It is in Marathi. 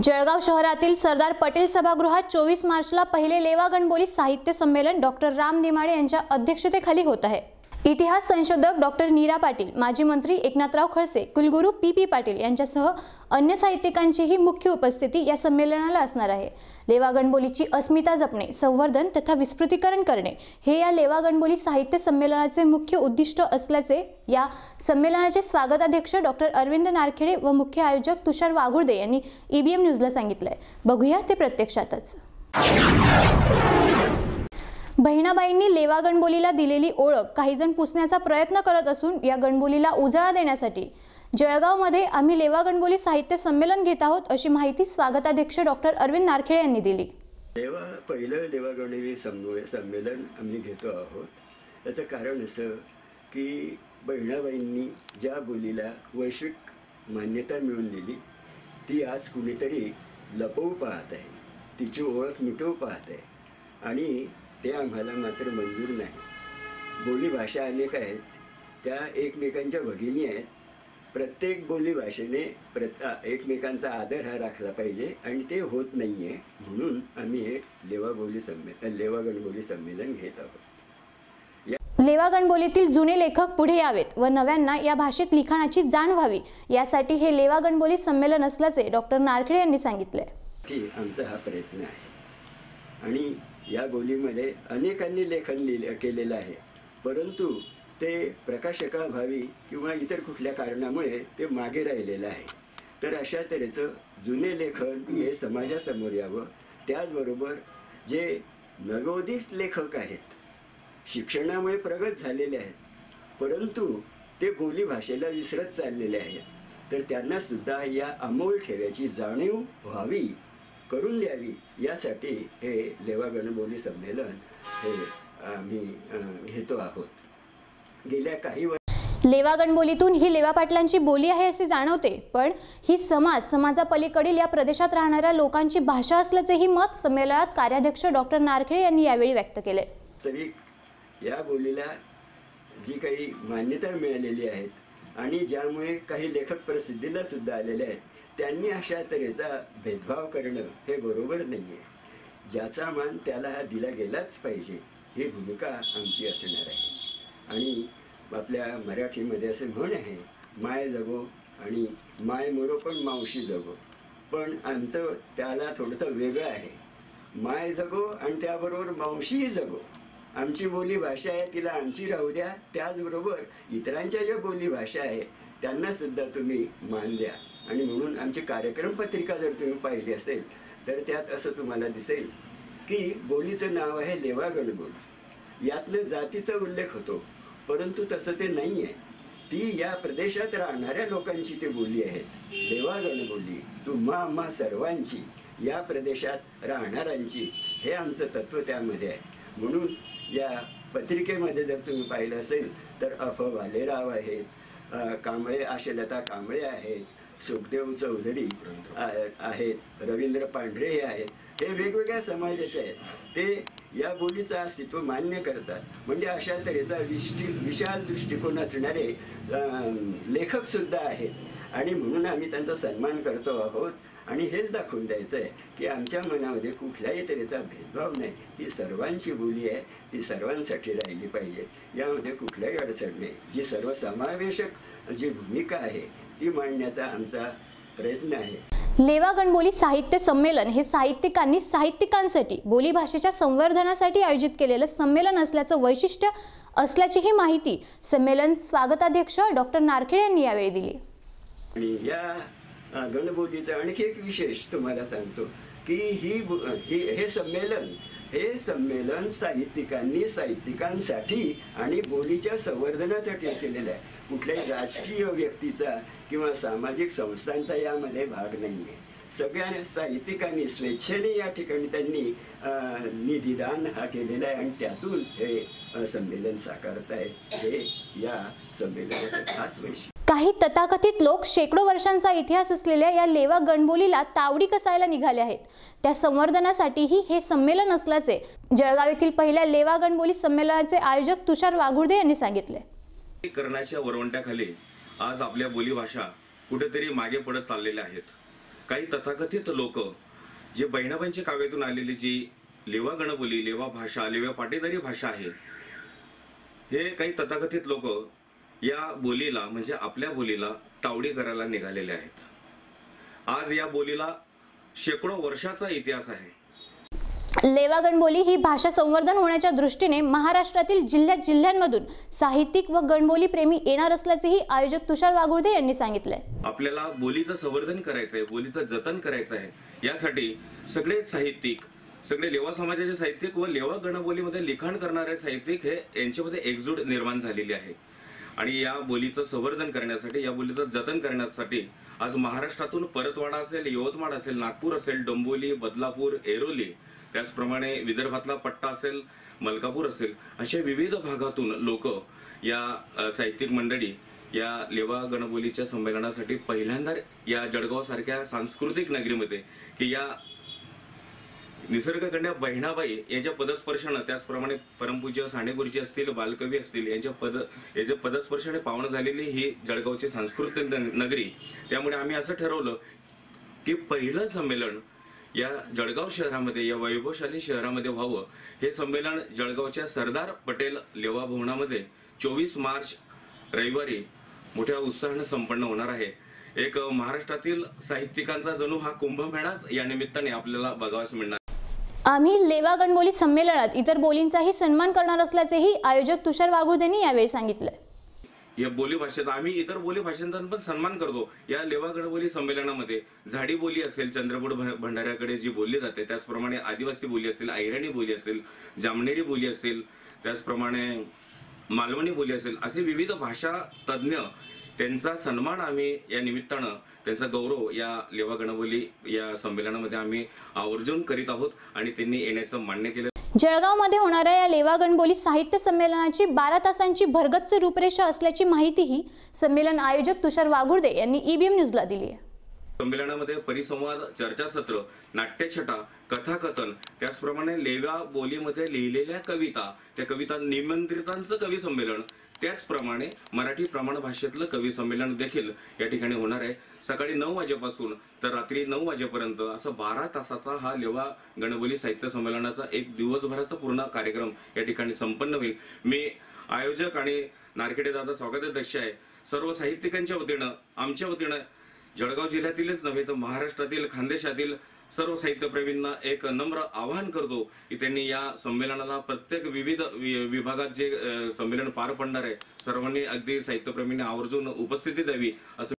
जळगाव शहरातील सरदार पटेल सभागृहात चोवीस मार्चला पहिले लेवा गणबोली साहित्य संमेलन डॉक्टर राम नेमाडे यांच्या अध्यक्षतेखाली होत आहे. इतिहास संशोधक डॉक्टर नीरा पाटील माजी मंत्री एकनाथराव खडसे कुलगुरू पी पी पाटील यांच्यासह अन्य साहित्यिकांचीही मुख्य उपस्थिती या संमेलनाला असणार आहे. लेवा गणबोलीची अस्मिता जपणे संवर्धन तथा विस्मृतीकरण करणे हे या लेवा गणबोली साहित्य संमेलनाचे मुख्य उद्दिष्ट असल्याचे या संमेलनाचे स्वागताध्यक्ष डॉक्टर अरविंद नारखेडे व मुख्य आयोजक तुषार वाघुर्दे यांनी ईबीएम न्यूजला सांगितलंय. बघूया ते प्रत्यक्षातच. बहिणाबाईंनी लेवा गणबोलीला दिलेली ओळख काहीजण पुसण्याचा प्रयत्न करत असून या गणबोलीला उजाळा देण्यासाठी. जळगावमध्ये आम्ही लेवा गणबोली साहित्य संमेलन घेत आहोत अशी माहिती स्वागताध्यक्ष डॉक्टर अरविंद नारखेळे यांनी दिली. लेवा पहिलं देवागणवी संमेलन आम्ही घेतो आहोत. याचं कारण असं की बहिणाबाईंनी ज्या बोलीला वैश्विक मान्यता मिळवून दिली ती आज कुणीतरी लपवू पाहत आहे. तिची ओळख मिटवू पाहत आहे. आणि ते आम्हाला मात्र मंजूर नाही. बोली भाषा अनेक आहेत. त्या एकमेकांच्या भगिनी आहेत. प्रत्येक बोली भाषेने प्रत एकमेकांचा आदर हा राखला पाहिजे आणि ते होत नाही आहे म्हणून आम्ही हे लेवा बोली संमे लेवा गणबोली संमेलन घेत आहोत. लेवा गणबोलीतील जुने लेखक पुढे यावेत व नव्यांना या भाषेत लिखाणाची जाण व्हावी यासाठी हे लेवा गणबोली संमेलन असल्याचे डॉक्टर नारखेडे यांनी सांगितले की आमचा हा प्रयत्न आहे. आणि या बोलीमध्ये अनेकांनी लेखन लिहिले केलेलं आहे. परंतु ते प्रकाशकाभावी किंवा इतर कुठल्या कारणामुळे ते मागे राहिलेलं आहे. तर अशा तऱ्हेचं जुने लेखन हे समाजासमोर यावं. त्याचबरोबर जे नवोदित लेखक आहेत शिक्षणामुळे प्रगत झालेले आहेत परंतु ते बोली भाषेला विसरत चाललेले आहेत तर त्यांनासुद्धा या अमोल ठेव्याची जाणीव व्हावी करून द्यावी यासाठी हे लेवा गणबोली संमेलन हे आम्ही घेतो आहोत. गेल्या काही वर्ष लेवा गणबोलीतून ही लेवा पाटलांची बोली आहे असे जाणवते पण ही समाज समाजापलीकडील या प्रदेशात राहणाऱ्या लोकांची भाषा असल्याचेही मत संमेलनात कार्याध्यक्ष डॉक्टर नारखेडे यांनी यावेळी व्यक्त केले. वास्तविक या बोलीला जी काही मान्यता मिळालेली आहेत आणि ज्यामुळे काही लेखक प्रसिद्धीला सुद्धा आलेले आहेत त्यांनी अशा तऱ्हेचा भेदभाव करणं हे बरोबर नाही आहे ज्याचा मान त्याला हा दिला गेलाच पाहिजे ही भूमिका आमची असणार आहे. आणि आपल्या मराठीमध्ये असे म्हण आहे माय जगो आणि माय मरो पण मावशी जगो. पण आमचं त्याला थोडंसं वेगळं आहे. माय जगो आणि त्याबरोबर मावशीही जगो. आमची बोली भाषा आहे तिला आमची राहू द्या. त्याचबरोबर इतरांच्या ज्या बोली भाषा आहे त्यांना सुद्धा तुम्ही मान द्या. आणि म्हणून आमची कार्यक्रम पत्रिका जर तुम्ही पाहिली असेल तर त्यात असं तुम्हाला दिसेल की बोलीचं नाव आहे लेवागण गणबोली यातनं जातीचा उल्लेख होतो परंतु तसं ते नाही आहे ती या प्रदेशात राहणाऱ्या लोकांची ती बोली आहे. देवा गणबोली तुम्हा आम्हा सर्वांची या प्रदेशात राहणाऱ्यांची हे आमचं तत्व त्यामध्ये आहे. म्हणून या पत्रिकेमध्ये जर तुम्ही पाहिलं असेल तर अफ वालेराव आहेत कांबळे आशलता कांबळे आहेत सुखदेव चौधरी आहेत. रवींद्र पांढरे हे आहेत. हे वेगवेगळ्या समाजाचे आहेत. ते या बोलीचं अस्तित्व मान्य करतात. म्हणजे अशा तऱ्हेचा विष्टी विशाल दृष्टिकोन असणारे अं, लेखक सुद्धा आहेत. आणि म्हणून आम्ही त्यांचा सन्मान करतो आहोत. आणि हेच दाखवून द्यायचं आहे की आमच्या मनामध्ये कुठल्याही तऱ्हेचा भेदभाव नाही. ही सर्वांची बोली आहे. ती सर्वांसाठी राहिली पाहिजे. यामध्ये कुठल्याही अडचण नाही. जी सर्वसमावेशक जी भूमिका आहे ती मांडण्याचा आमचा प्रयत्न आहे. लेवा गणबोली साहित्य संमेलन हे साहित्यिकांनी साहित्यिकांसाठी बोलीभाषेच्या संवर्धनासाठी आयोजित केलेलं संमेलन असल्याचं वैशिष्ट्य असल्याचीही माहिती संमेलन स्वागताध्यक्ष डॉक्टर नारखेडे यांनी यावेळी दिली. आणि या गणबोलीचा आणखी एक विशेष तुम्हाला सांगतो की ही ही हे संमेलन हे संमेलन साहित्यिकांनी साहित्यिकांसाठी आणि बोलीच्या संवर्धनासाठी केलेलं आहे. कुठल्याही राजकीय व्यक्तीचा किंवा सामाजिक संस्थांचा यामध्ये भाग नाही आहे सगळ्या साहित्यिकांनी स्वेच्छेने या ठिकाणी त्यांनी निधीदान हा केलेला आहे आणि त्यातून हे संमेलन साकारत आहे हे या संमेलनाचं खास वैशिष्ट्य. काही तथाकथित लोक शेकडो वर्षांचा इतिहास असलेल्या या लेवा गणबोलीला तावडी कसायला निघाले आहेत. त्या संवर्धनासाठीही हे संमेलन असल्याचे जळगाव येथील पहिल्या लेवा गणबोली संमेलनाचे आयोजक तुषार वाघुर्दे यांनी सांगितले. करण्याच्या वरवंट्याखाली आज आपल्या बोलीभाषा कुठेतरी मागे पडत चाललेल्या आहेत. काही तथाकथित लोक जे बहिणाबाईंच्या काव्यातून आलेली जी लेवा गणबोली लेवा भाषा लेवा पाटेदारी भाषा आहे हे काही तथाकथित लोक या बोलीला म्हणजे आपल्या बोलीला तावडी करायला निघालेले आहेत. आज या बोलीला शेकडो वर्षाचा इतिहास आहे. लेवा गणबोली ही भाषा संवर्धन होण्याच्या दृष्टीने महाराष्ट्रातील जिल्ह्यात जिल्ह्यांमधून साहित्यिक व गणबोली प्रेमी येणार असल्याचेही आयोजक तुषार वाघुर्दे यांनी सांगितलंय. आपल्याला बोलीचं संवर्धन करायचं आहे बोलीचं जतन करायचं आहे. यासाठी सगळे साहित्यिक सगळे लेवा समाजाचे साहित्यिक व लेवा गणबोलीमध्ये लिखाण करणारे साहित्यिक हे यांच्यामध्ये एकजूट निर्माण झालेली आहे. आणि या बोलीचं संवर्धन करण्यासाठी या बोलीचं जतन करण्यासाठी आज महाराष्ट्रातून परतवाडा असेल यवतमाळ असेल नागपूर असेल डोंबोली बदलापूर एरोली त्याचप्रमाणे विदर्भातला पट्टा असेल मलकापूर असेल अशा विविध भागातून लोक या साहित्यिक मंडळी या लेवा गणबोलीच्या संमेलनासाठी पहिल्यांदा या जळगाव सारख्या सांस्कृतिक नगरीमध्ये की या निसर्गकन्या बहिणाबाई यांच्या पदस्पर्शानं त्याचप्रमाणे परमपूज्य साणेगुरुजी असतील बालकवी असतील यांच्या पद याच्या पदस्पर्शाने पावन झालेली ही जळगावची सांस्कृतिक न- नगरी. त्यामुळे आम्ही असं ठरवलं की पहिलं संमेलन या जळगाव शहरामध्ये या वैभवशाली शहरामध्ये व्हावं. हे संमेलन जळगावच्या सरदार पटेल लेवा भवनामध्ये चोवीस मार्च रविवारी मोठ्या उत्साहानं संपन्न होणार आहे. एक महाराष्ट्रातील साहित्यिकांचा जणू हा कुंभमेळाच या निमित्ताने आपल्याला बघावास मिळणार. आम्ही लेवा गणबोली संमेलनात इतर बोलींचाही सन्मान करणार असल्याचेही आयोजक तुषार वाघुर्देंनी यावेळी सांगितलंय या बोली भाषेत आम्ही इतर बोली भाषांचा पण सन्मान करतो. या लेवा गणबोली संमेलनामध्ये झाडी बोली असेल चंद्रपूर भंडाऱ्याकडे जी बोलली जाते त्याचप्रमाणे आदिवासी बोली असेल अहिराणी बोली असेल जामनेरी बोली असेल त्याचप्रमाणे मालवणी बोली असेल असे विविध भाषा तज्ज्ञ त्यांचा सन्मान आम्ही या निमित्तानं त्यांचा गौरव या लेवा गणबोली या संमेलनामध्ये आम्ही आवर्जून करीत आहोत आणि त्यांनी येण्याचं मान्य केलं. जळगावमध्ये होणाऱ्या या लेवा गणबोली साहित्य संमेलनाची बारा तासांची भरगच्च रूपरेषा असल्याची माहितीही संमेलन आयोजक तुषार वाघुर्दे यांनी ईबीएम न्यूजला दिली आहे. संमेलनामध्ये परिसंवाद चर्चासत्र नाट्यछटा कथाकथन त्याचप्रमाणे लेव्या बोलीमध्ये लिहिलेल्या कविता त्या कविता निमंत्रितांचं कवी संमेलन त्याचप्रमाणे मराठी प्रमाण भाषेतलं कवी संमेलन देखील या ठिकाणी होणार आहे. सकाळी नऊ वाजेपासून तर रात्री नऊ वाजेपर्यंत असं बारा तासाचा हा लेवा गणबोली साहित्य संमेलनाचा एक दिवसभराचा पूर्ण कार्यक्रम या ठिकाणी संपन्न होईल. मी आयोजक आणि नारखेडे दादा स्वागताध्यक्ष आहे. सर्व साहित्यिकांच्या वतीनं आमच्या वतीनं जळगाव जिल्ह्यातीलच नव्हे तर महाराष्ट्रातील खानदेशातील सर्व साहित्यप्रेमींना एक नम्र आवाहन करतो की त्यांनी या संमेलनाला प्रत्येक विविध विभागात जे संमेलन पार पडणार आहे सर्वांनी अगदी साहित्यप्रेमींनी आवर्जून उपस्थिती द्यावी असं